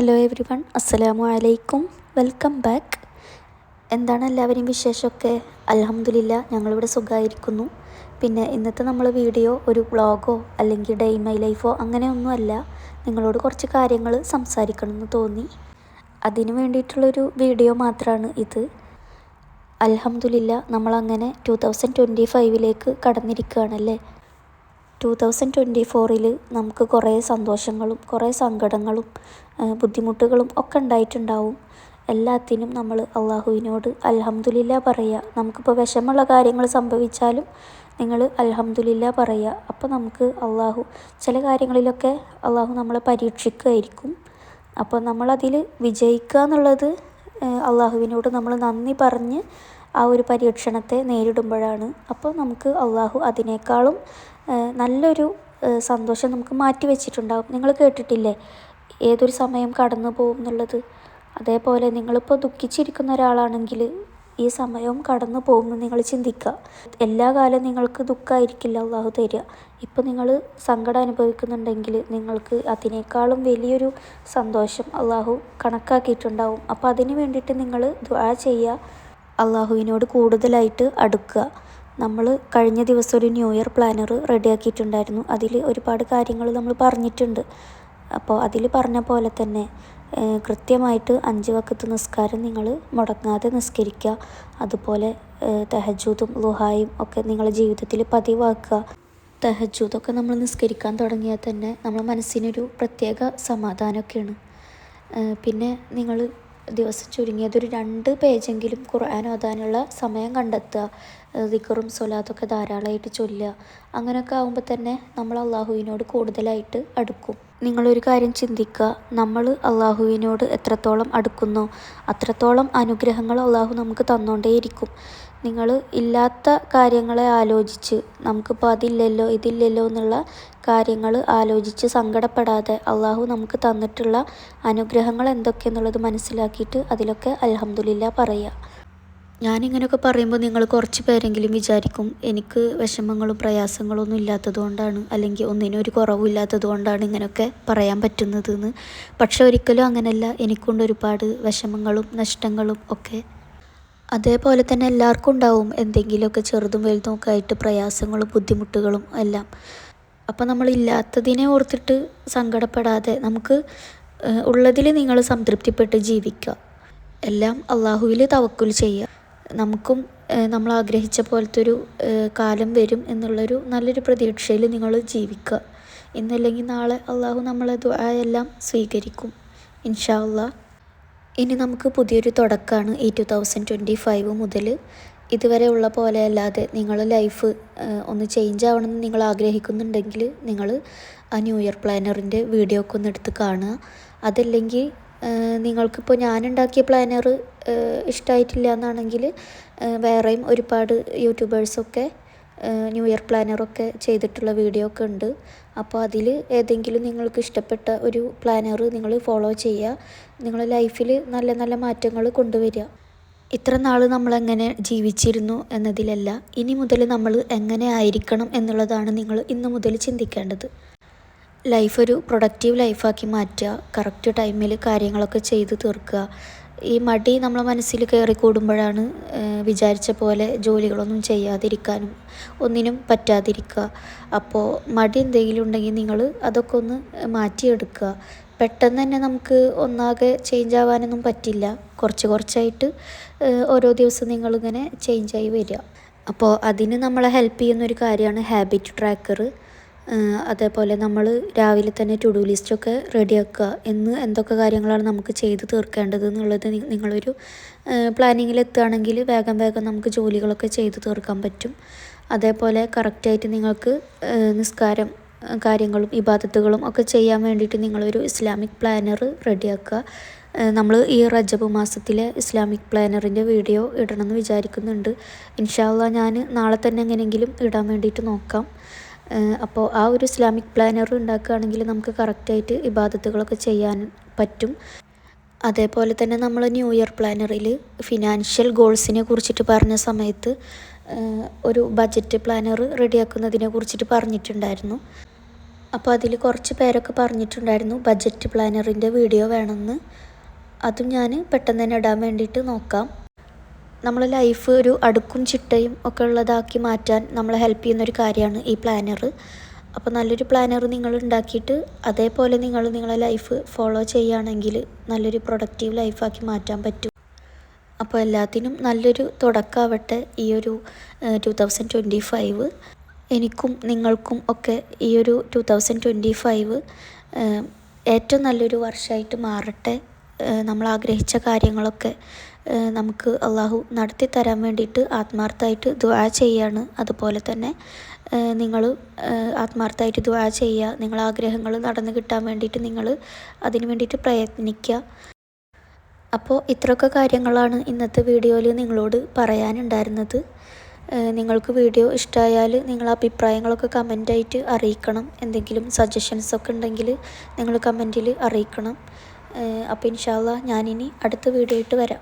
Hello every one അസ്സലാമു അലൈക്കും welcome back എന്താണ് എല്ലാവരെയും വിശേഷമൊക്കെ? അലഹമുല്ല ഞങ്ങളിവിടെ സുഖമായിരിക്കുന്നു. പിന്നെ ഇന്നത്തെ നമ്മൾ വീഡിയോ ഒരു വ്ളോഗോ അല്ലെങ്കിൽ ഡേ മൈ ലൈഫോ അങ്ങനെയൊന്നുമല്ല നിങ്ങളോട് കുറച്ച് കാര്യങ്ങൾ സംസാരിക്കണമെന്ന് തോന്നി. അതിന് വേണ്ടിയിട്ടുള്ളൊരു വീഡിയോ മാത്രമാണ് ഇത്. അലഹമുല്ല നമ്മളങ്ങനെ ടു തൗസൻഡ് ട്വന്റി ഫൈവിലേക്ക് കടന്നിരിക്കുകയാണല്ലേ? ടു തൗസൻഡ് ട്വന്റി ഫോറിൽ നമുക്ക് കുറേ സന്തോഷങ്ങളും കുറേ സങ്കടങ്ങളും ബുദ്ധിമുട്ടുകളും ഒക്കെ ഉണ്ടായിട്ടുണ്ടാവും. എല്ലാത്തിനും നമ്മൾ അള്ളാഹുവിനോട് അലഹമുല്ല പറയുക നമുക്കിപ്പോൾ വിഷമമുള്ള കാര്യങ്ങൾ സംഭവിച്ചാലും നിങ്ങൾ അലഹമുല്ല പറയുക അപ്പോൾ നമുക്ക് അള്ളാഹു ചില കാര്യങ്ങളിലൊക്കെ അള്ളാഹു നമ്മളെ പരീക്ഷിക്കുകയായിരിക്കും അപ്പോൾ നമ്മളതിൽ വിജയിക്കുക എന്നുള്ളത് അള്ളാഹുവിനോട് നമ്മൾ നന്ദി പറഞ്ഞ് ആ ഒരു പരീക്ഷണത്തെ നേരിടുമ്പോഴാണ്. അപ്പോൾ നമുക്ക് അള്ളാഹു അതിനേക്കാളും നല്ലൊരു സന്തോഷം നമുക്ക് മാറ്റി വെച്ചിട്ടുണ്ടാകും നിങ്ങൾ കേട്ടിട്ടില്ലേ? ഏതൊരു സമയം കടന്നു പോകും എന്നുള്ളത്. അതേപോലെ നിങ്ങളിപ്പോൾ ദുഃഖിച്ചിരിക്കുന്ന ഒരാളാണെങ്കിൽ ഈ സമയവും കടന്നു പോകുമെന്ന് നിങ്ങൾ ചിന്തിക്കുക. എല്ലാ കാലം നിങ്ങൾക്ക് ദുഃഖമായിരിക്കില്ല അള്ളാഹു തരിക. ഇപ്പോൾ നിങ്ങൾ സങ്കടം അനുഭവിക്കുന്നുണ്ടെങ്കിൽ നിങ്ങൾക്ക് അതിനേക്കാളും വലിയൊരു സന്തോഷം അള്ളാഹു കണക്കാക്കിയിട്ടുണ്ടാവും. അപ്പോൾ അതിന് വേണ്ടിയിട്ട് നിങ്ങൾ ദ്വാ ചെയ്യുക. അള്ളാഹുവിനോട് കൂടുതലായിട്ട് അടുക്കുക. നമ്മൾ കഴിഞ്ഞ ദിവസം ഒരു ന്യൂ ഇയർ പ്ലാനർ റെഡിയാക്കിയിട്ടുണ്ടായിരുന്നു. അതിൽ ഒരുപാട് കാര്യങ്ങൾ നമ്മൾ പറഞ്ഞിട്ടുണ്ട്. അപ്പോൾ അതിൽ പറഞ്ഞ പോലെ തന്നെ കൃത്യമായിട്ട് അഞ്ച് വക്കത്ത് നിസ്കാരം നിങ്ങൾ മുടങ്ങാതെ നിസ്കരിക്കുക. അതുപോലെ തെഹജൂദും ലുഹായും ഒക്കെ നിങ്ങളുടെ ജീവിതത്തിൽ പതിവാക്കുക. തെഹജൂദൊക്കെ നമ്മൾ നിസ്കരിക്കാൻ തുടങ്ങിയാൽ തന്നെ നമ്മുടെ മനസ്സിനൊരു പ്രത്യേക സമാധാനമൊക്കെയാണ്. പിന്നെ നിങ്ങൾ ദിവസം ചുരുങ്ങിയത് ഒരു രണ്ട് പേജെങ്കിലും ഖുർആൻ ഓതാനുള്ള സമയം കണ്ടെത്തുക. ദിക്കറും സ്വലാത്തൊക്കെ ധാരാളമായിട്ട് ചൊല്ലുക. അങ്ങനെയൊക്കെ ആകുമ്പോൾ തന്നെ നമ്മൾ അള്ളാഹുവിനോട് കൂടുതലായിട്ട് അടുക്കും. നിങ്ങളൊരു കാര്യം ചിന്തിക്കുക. നമ്മൾ അള്ളാഹുവിനോട് എത്രത്തോളം അടുക്കുന്നോ അത്രത്തോളം അനുഗ്രഹങ്ങൾ അള്ളാഹു നമുക്ക് തന്നുകൊണ്ടേയിരിക്കും നിങ്ങൾ ഇല്ലാത്ത കാര്യങ്ങളെ ആലോചിച്ച് നമുക്കിപ്പോൾ അതില്ലല്ലോ ഇതില്ലല്ലോ എന്നുള്ള കാര്യങ്ങൾ ആലോചിച്ച് സങ്കടപ്പെടാതെ അള്ളാഹു നമുക്ക് തന്നിട്ടുള്ള അനുഗ്രഹങ്ങൾ എന്തൊക്കെയെന്നുള്ളത് മനസ്സിലാക്കിയിട്ട് അതിലൊക്കെ അലഹമുല്ല പറയുക. ഞാനിങ്ങനെയൊക്കെ പറയുമ്പോൾ നിങ്ങൾ കുറച്ച് പേരെങ്കിലും വിചാരിക്കും എനിക്ക് വിഷമങ്ങളും പ്രയാസങ്ങളും ഒന്നും ഇല്ലാത്തതുകൊണ്ടാണ് അല്ലെങ്കിൽ ഒന്നിനും ഒരു കുറവും കൊണ്ടാണ് ഇങ്ങനെയൊക്കെ പറയാൻ പറ്റുന്നത് എന്ന് പക്ഷെ ഒരിക്കലും അങ്ങനെയല്ല എനിക്കുണ്ട് ഒരുപാട് വിഷമങ്ങളും നഷ്ടങ്ങളും ഒക്കെ അതേപോലെ തന്നെ എല്ലാവർക്കും ഉണ്ടാവും. എന്തെങ്കിലുമൊക്കെ ചെറുതും വലുതും ഒക്കെ ആയിട്ട് പ്രയാസങ്ങളും ബുദ്ധിമുട്ടുകളും എല്ലാം. അപ്പോൾ നമ്മൾ ഇല്ലാത്തതിനെ ഓർത്തിട്ട് സങ്കടപ്പെടാതെ നമുക്ക് ഉള്ളതിൽ നിങ്ങൾ സംതൃപ്തിപ്പെട്ട് ജീവിക്കുക. എല്ലാം അള്ളാഹുവിൽ തവക്കുൽ ചെയ്യുക നമുക്കും നമ്മൾ ആഗ്രഹിച്ച പോലത്തെ ഒരു കാലം വരും എന്നുള്ളൊരു നല്ലൊരു പ്രതീക്ഷയിൽ നിങ്ങൾ ജീവിക്കുക. ഇന്നല്ലെങ്കിൽ നാളെ അള്ളാഹു നമ്മളെ എല്ലാം സ്വീകരിക്കും. ഇൻഷാ അള്ളാഹ് ഇനി നമുക്ക് പുതിയൊരു തുടക്കമാണ് ഈ ടു തൗസൻഡ് ട്വന്റി ഫൈവ് മുതൽ. ഇതുവരെ ഉള്ള പോലെ അല്ലാതെ നിങ്ങൾ ലൈഫ് ഒന്ന് ചേഞ്ച് ആവണമെന്ന് നിങ്ങൾ ആഗ്രഹിക്കുന്നുണ്ടെങ്കിൽ നിങ്ങൾ ആ ന്യൂ ഇയർ പ്ലാനറിന്റെ വീഡിയോ ഒക്കെ ഒന്ന് എടുത്ത് കാണുക. അതല്ലെങ്കിൽ നിങ്ങൾക്കിപ്പോൾ ഞാനുണ്ടാക്കിയ പ്ലാനർ ഇഷ്ടമായിട്ടില്ല എന്നാണെങ്കിൽ വേറെയും ഒരുപാട് യൂട്യൂബേഴ്സൊക്കെ ന്യൂ ഇയർ പ്ലാനറൊക്കെ ചെയ്തിട്ടുള്ള വീഡിയോ ഒക്കെ ഉണ്ട്. അപ്പോൾ അതിൽ ഏതെങ്കിലും നിങ്ങൾക്ക് ഇഷ്ടപ്പെട്ട ഒരു പ്ലാനർ നിങ്ങൾ ഫോളോ ചെയ്യുക. നിങ്ങളുടെ ലൈഫിൽ നല്ല നല്ല മാറ്റങ്ങൾ കൊണ്ടുവരിക. ഇത്ര നാൾ നമ്മളെങ്ങനെ ജീവിച്ചിരുന്നു എന്നതിലല്ല ഇനി മുതൽ നമ്മൾ എങ്ങനെ ആയിരിക്കണം എന്നുള്ളതാണ് നിങ്ങൾ ഇന്ന് മുതൽ ചിന്തിക്കേണ്ടത്. ലൈഫ് ഒരു പ്രൊഡക്റ്റീവ് ലൈഫാക്കി മാറ്റുക. കറക്റ്റ് ടൈമിൽ കാര്യങ്ങളൊക്കെ ചെയ്ത് തീർക്കുക. ഈ മടി നമ്മളെ മനസ്സിൽ കയറി കൂടുമ്പോഴാണ് വിചാരിച്ച പോലെ ജോലികളൊന്നും ചെയ്യാതിരിക്കാനും ഒന്നിനും പറ്റാതിരിക്കുക. അപ്പോൾ മടി എന്തെങ്കിലും ഉണ്ടെങ്കിൽ നിങ്ങൾ അതൊക്കെ ഒന്ന് മാറ്റിയെടുക്കുക. പെട്ടെന്ന് തന്നെ നമുക്ക് ഒന്നാകെ ചേഞ്ച് ആവാനൊന്നും പറ്റില്ല. കുറച്ച് കുറച്ചായിട്ട് ഓരോ ദിവസം നിങ്ങളിങ്ങനെ ചേഞ്ചായി വരിക. അപ്പോൾ അതിന് നമ്മളെ ഹെൽപ്പ് ചെയ്യുന്ന ഒരു കാര്യമാണ് ഹാബിറ്റ് ട്രാക്കർ അതേപോലെ നമ്മൾ രാവിലെ തന്നെ ടു ഡു ലിസ്റ്റൊക്കെ റെഡിയാക്കുക എന്ന് എന്തൊക്കെ കാര്യങ്ങളാണ് നമുക്ക് ചെയ്ത് തീർക്കേണ്ടത് എന്നുള്ളത് നിങ്ങളൊരു പ്ലാനിങ്ങിൽ എത്തുകയാണെങ്കിൽ വേഗം വേഗം നമുക്ക് ജോലികളൊക്കെ ചെയ്ത് തീർക്കാൻ പറ്റും. അതേപോലെ കറക്റ്റായിട്ട് നിങ്ങൾക്ക് നിസ്കാരം കാര്യങ്ങളും ഇബാദത്തുകളും ഒക്കെ ചെയ്യാൻ വേണ്ടിയിട്ട് നിങ്ങളൊരു ഇസ്ലാമിക് പ്ലാനർ റെഡിയാക്കുക നമ്മൾ ഈ റജബ് മാസത്തിലെ ഇസ്ലാമിക് പ്ലാനറിന്റെ വീഡിയോ ഇടണമെന്ന് വിചാരിക്കുന്നുണ്ട്. ഇൻഷാല്ല ഞാൻ നാളെ തന്നെ എങ്ങനെയെങ്കിലും ഇടാൻ വേണ്ടിയിട്ട് നോക്കാം. അപ്പോൾ ആ ഒരു ഇസ്ലാമിക് പ്ലാനർ ഉണ്ടാക്കുകയാണെങ്കിൽ നമുക്ക് കറക്റ്റായിട്ട് ഇബാദത്തുകളൊക്കെ ചെയ്യാൻ പറ്റും. അതേപോലെ തന്നെ നമ്മൾ ന്യൂ ഇയർ പ്ലാനറിൽ ഫിനാൻഷ്യൽ ഗോൾസിനെ കുറിച്ചിട്ട് പറഞ്ഞ സമയത്ത് ഒരു ബജറ്റ് പ്ലാനർ റെഡിയാക്കുന്നതിനെ കുറിച്ചിട്ട് പറഞ്ഞിട്ടുണ്ടായിരുന്നു. അപ്പോൾ അതിൽ കുറച്ച് പേരൊക്കെ പറഞ്ഞിട്ടുണ്ടായിരുന്നു ബജറ്റ് പ്ലാനറിന്റെ വീഡിയോ വേണമെന്ന്. അതും ഞാൻ പെട്ടെന്ന് തന്നെ ഇടാൻ വേണ്ടിയിട്ട് നോക്കാം. നമ്മളെ ലൈഫ് ഒരു അടുക്കും ചിട്ടയും ഒക്കെ ഉള്ളതാക്കി മാറ്റാൻ നമ്മളെ ഹെൽപ്പ് ചെയ്യുന്നൊരു കാര്യമാണ് ഈ പ്ലാനർ അപ്പോൾ നല്ലൊരു പ്ലാനർ നിങ്ങൾ ഉണ്ടാക്കിയിട്ട് അതേപോലെ നിങ്ങൾ നിങ്ങളെ ലൈഫ് ഫോളോ ചെയ്യുകയാണെങ്കിൽ നല്ലൊരു പ്രൊഡക്റ്റീവ് ലൈഫാക്കി മാറ്റാൻ പറ്റും. അപ്പോൾ എല്ലാത്തിനും നല്ലൊരു തുടക്കമാവട്ടെ ഈ ഒരു ടു തൗസൻഡ് ട്വന്റി ഫൈവ് എനിക്കും നിങ്ങൾക്കും ഒക്കെ ഈ ഒരു ടു തൗസൻഡ് ട്വന്റി ഫൈവ് ഏറ്റവും നല്ലൊരു വർഷമായിട്ട് മാറട്ടെ. നമ്മൾ ആഗ്രഹിച്ച കാര്യങ്ങളൊക്കെ നമുക്ക് അള്ളാഹു നടത്തി തരാൻ വേണ്ടിയിട്ട് ആത്മാർത്ഥമായിട്ട് ദുആ ചെയ്യാണ്. അതുപോലെ തന്നെ നിങ്ങൾ ആത്മാർത്ഥമായിട്ട് ദുആ ചെയ്യുക നിങ്ങൾ ആഗ്രഹങ്ങൾ നടന്നു കിട്ടാൻ വേണ്ടിയിട്ട് നിങ്ങൾ അതിനു വേണ്ടിയിട്ട് പ്രയത്നിക്കുക അപ്പോൾ ഇത്രയൊക്കെ കാര്യങ്ങളാണ് ഇന്നത്തെ വീഡിയോയിൽ നിങ്ങളോട് പറയാനുണ്ടായിരുന്നത്. നിങ്ങൾക്ക് വീഡിയോ ഇഷ്ടമായാൽ നിങ്ങൾ അഭിപ്രായങ്ങളൊക്കെ കമന്റായിട്ട് അറിയിക്കണം. എന്തെങ്കിലും സജഷൻസൊക്കെ ഉണ്ടെങ്കിൽ നിങ്ങൾ കമന്റിൽ അറിയിക്കണം. അപ്പോൾ ഇൻഷാല്ല ഞാനിനി അടുത്ത വീഡിയോ ആയിട്ട് വരാം.